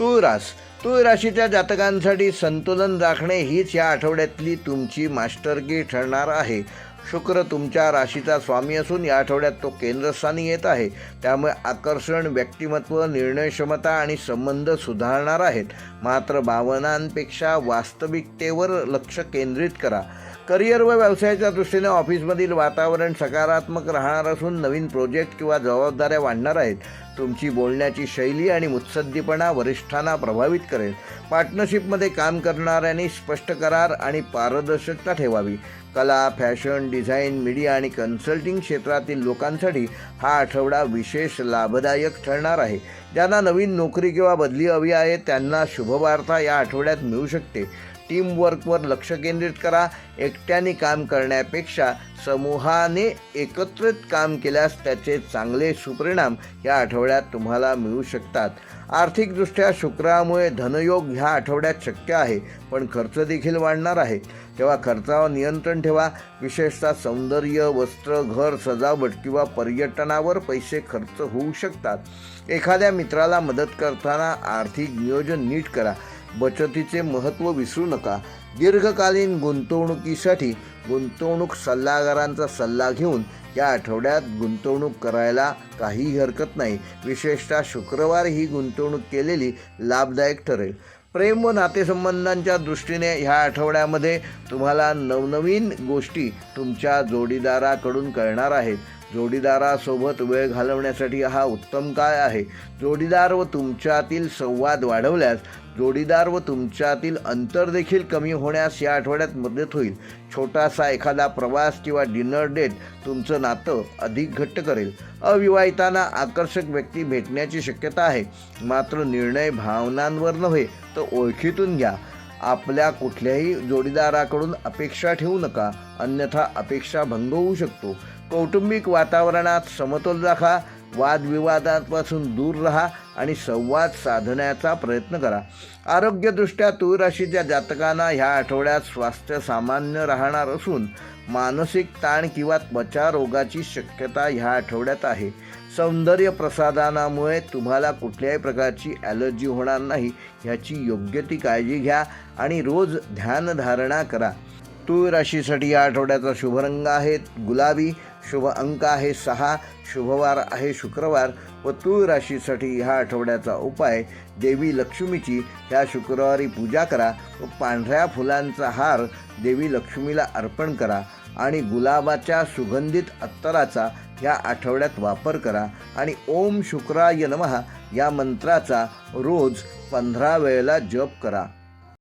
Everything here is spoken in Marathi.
तूळ रास तूळ राशीच्या जातकांसाठी संतुलन राखणे हीच या आठवड्यातली तुमची मास्टरगी ठरणार आहे. शुक्र तुमच्या राशीचा स्वामी असून या आठवड्यात तो केंद्रस्थानी येत आहे. त्यामुळे आकर्षण व्यक्तिमत्व निर्णयक्षमता आणि संबंध सुधारणार आहेत. मात्र भावनांपेक्षा वास्तविकतेवर लक्ष केंद्रित करा. करिअर व व्यवसायाच्या दृष्टीने ऑफिसमधील वातावरण सकारात्मक राहणार असून नवीन प्रोजेक्ट किंवा जबाबदाऱ्या वाढणार आहेत. तुमची बोलण्याची शैली आणि मुत्सद्दीपणा वरिष्ठांना प्रभावित करेल. पार्टनरशिपमध्ये काम करणाऱ्यांनी स्पष्ट करार आणि पारदर्शकता ठेवावी. कला फॅशन डिझाईन मीडिया आणि कन्सल्टिंग क्षेत्रातील लोकांसाठी हा आठवडा विशेष लाभदायक ठरणार आहे. ज्यांना नवीन नोकरी किंवा बदली हवी आहे त्यांना शुभवार्ता या आठवड्यात मिळू शकते. टीमवर्कवर लक्ष केंद्रित करा. एकट्याने काम करण्यापेक्षा समूहाने एकत्रित काम केल्यास त्याचे चांगले सुपरिणाम या आठवड्यात तुम्हाला मिळू शकतात. आर्थिकदृष्ट्या शुक्रामुळे धनयोग ह्या आठवड्यात शक्य आहे पण खर्च देखील वाढणार आहे. तेव्हा खर्चावर नियंत्रण ठेवा. विशेषतः सौंदर्य वस्त्र घर सजावट किंवा पर्यटनावर पैसे खर्च होऊ शकतात. एखाद्या मित्राला मदत करताना आर्थिक नियोजन नीट करा. बचतीचे महत्त्व विसरू नका. दीर्घकालीन गुंतवणुकीसाठी गुंतवणूक सल्लागारांचा सल्ला घेऊन या आठवड्यात गुंतवणूक करायला काहीही हरकत नाही. विशेषतः शुक्रवार ही गुंतवणूक केलेली लाभदायक ठरेल. प्रेम व नातेसंबंधांच्या दृष्टीने ह्या आठवड्यामध्ये तुम्हाला नवनवीन गोष्टी तुमच्या जोडीदाराकडून कळणार आहेत. जोडीदारासोबत वेळ घालवण्यासाठी हा उत्तम काळ आहे. जोडीदार व तुमच्यातील संवाद वाढवल्यास जोडीदार व तुमच्यातील अंतर देखील कमी होण्यास या आठवड्यात मदत होईल. छोटासा एखादा प्रवास किंवा डिनर डेट तुमचं नातं अधिक घट्ट करेल. अविवाहितांना आकर्षक व्यक्ती भेटण्याची शक्यता आहे. मात्र निर्णय भावनांवर नव्हे तर ओळखीतून घ्या. आपल्या कुठल्याही जोडीदाराकडून अपेक्षा ठेवू नका. अन्यथा अपेक्षा भंग होऊ शकतो. कौटुंबिक वातावरणात समतोल राखा वादविवादांपासून दूर राहा आणि संवाद साधण्याचा प्रयत्न करा. आरोग्यदृष्ट्या तूळ राशीच्या जातकांना ह्या आठवड्यात स्वास्थ्य सामान्य राहणार असून मानसिक ताण किंवा त्वचा रोगाची शक्यता ह्या आठवड्यात आहे. सौंदर्य प्रसाधनामुळे तुम्हाला कुठल्याही प्रकारची ॲलर्जी होणार नाही ह्याची योग्य ती काळजी घ्या आणि रोज ध्यानधारणा करा. तूळ राशीसाठी या आठवड्याचा शुभरंग आहे गुलाबी शुभ अंक आहे सहा शुभवार आहे शुक्रवार व तूळ राशीसाठी ह्या आठवड्याचा उपाय देवी लक्ष्मीची ह्या शुक्रवारी पूजा करा व पांढऱ्या फुलांचा हार देवी लक्ष्मीला अर्पण करा आणि गुलाबाच्या सुगंधित अत्तराचा ह्या आठवड्यात वापर करा आणि ओम शुक्राय नमः या मंत्राचा रोज पंधरा वेळेला जप करा.